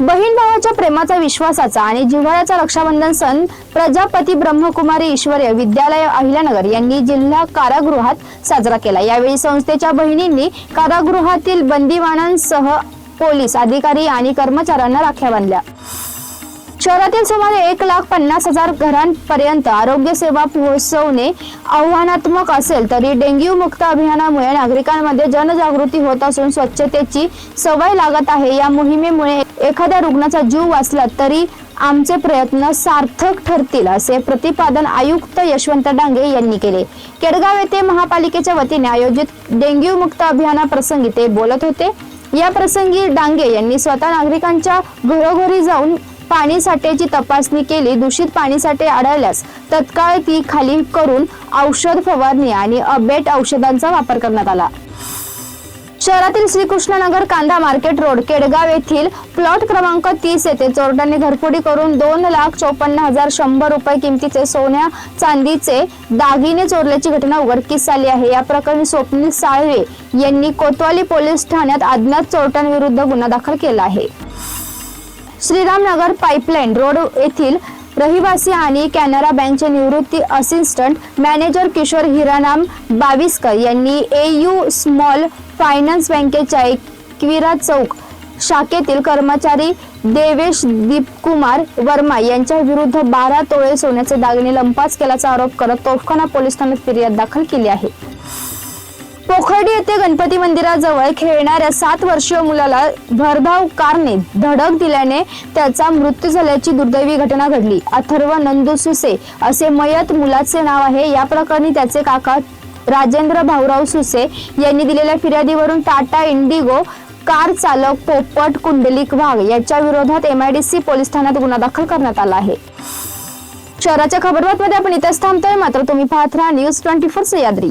बहीण भावाच्या प्रेमाचा विश्वासाचा आणि जिव्हाळ्याचा रक्षाबंधन सण प्रजापती ब्रह्मकुमारी ईश्वरीय विद्यालय अहिल्यानगर यांनी जिल्हा कारागृहात साजरा केला. यावेळी संस्थेच्या बहिणींनी कारागृहातील बंदीवानांसह पोलीस अधिकारी आणि कर्मचाऱ्यांना राख्या बांधल्या. शहरातील सुमारे एक लाख पन्नास हजार घरांपर्यंत आरोग्य सेवा पोहोचवणे आव्हानात्मक असेल तरी डेंग्यू मुक्त अभियानामुळे नागरिकांमध्ये जनजागृती होत असून स्वच्छतेची सवय लागत आहे. या मोहिमेमुळे एखाद्या रुग्णाचा जीव वाचला तरी आमचे प्रयत्न सार्थक ठरतील असे प्रतिपादन आयुक्त यशवंत डांगे यांनी केले. केडगाव येथे महापालिकेच्या वतीने आयोजित डेंग्यू मुक्त अभियानाप्रसंगी ते बोलत होते. या प्रसंगी डांगे यांनी स्वतः नागरिकांच्या घरोघरी जाऊन पाणी साठ्याची तपासणी केली दूषित पाणी साठे आढळल्यास तत्काळ ती खाली करून औषध फवारणी आणि अबेट औषधांचा वापर करण्यात आला. शहरातील श्रीकृष्णनगर कांदा मार्केट रोड केडगाव येथील प्लॉट क्रमांक तीस येथे चोरट्यांनी घरफोडी करून दोन लाख चौपन्न हजार शंभर रुपये किमतीचे सोन्या चांदीचे दागिने चोरल्याची घटना उघडकीस आली आहे. या प्रकरणी स्वप्नील साळवे यांनी कोतवाली पोलीस ठाण्यात अज्ञात चोरट्यांविरुद्ध गुन्हा दाखल केला आहे. श्रीरामनगर पाईपलाईन रोड येथील रहिवासी आणि कॅनरा बँकचे निवृत्ती असिस्टंट मॅनेजर किशोर हिरानाम बाविस्कर यांनी ए यू स्मॉल फायनान्स बँकेच्या एकविरा चौक शाखेतील कर्मचारी देवेश दीपकुमार वर्मा यांच्या विरुद्ध बारा तोळे सोन्याचे दागिने लंपास केल्याचा आरोप करत तोफखाना पोलीस ठाण्यात फिर्याद दाखल केली आहे. पोखर्डी येथे गणपती मंदिराजवळ खेळणाऱ्या सात वर्षीय मुलाला भरधाव कारने धडक दिल्याने त्याचा मृत्यू झाल्याची दुर्दैवी घटना घडली. अथर्व नंदू सुसे असे मयत मुलाचे नाव आहे. या प्रकरणी त्याचे काका राजेंद्र भाऊराव सुसे यांनी दिलेल्या फिर्यादीवरून टाटा इंडिगो कार चालक पोपट कुंडलिक वाघ याच्या विरोधात एमआयडीसी पोलीस ठाण्यात गुन्हा दाखल करण्यात आला आहे. शहराच्या खबरबातमध्ये आपण इथेच थांबतोय. मात्र तुम्ही पाहत राहा न्यूज ट्वेंटी फोर सह्याद्री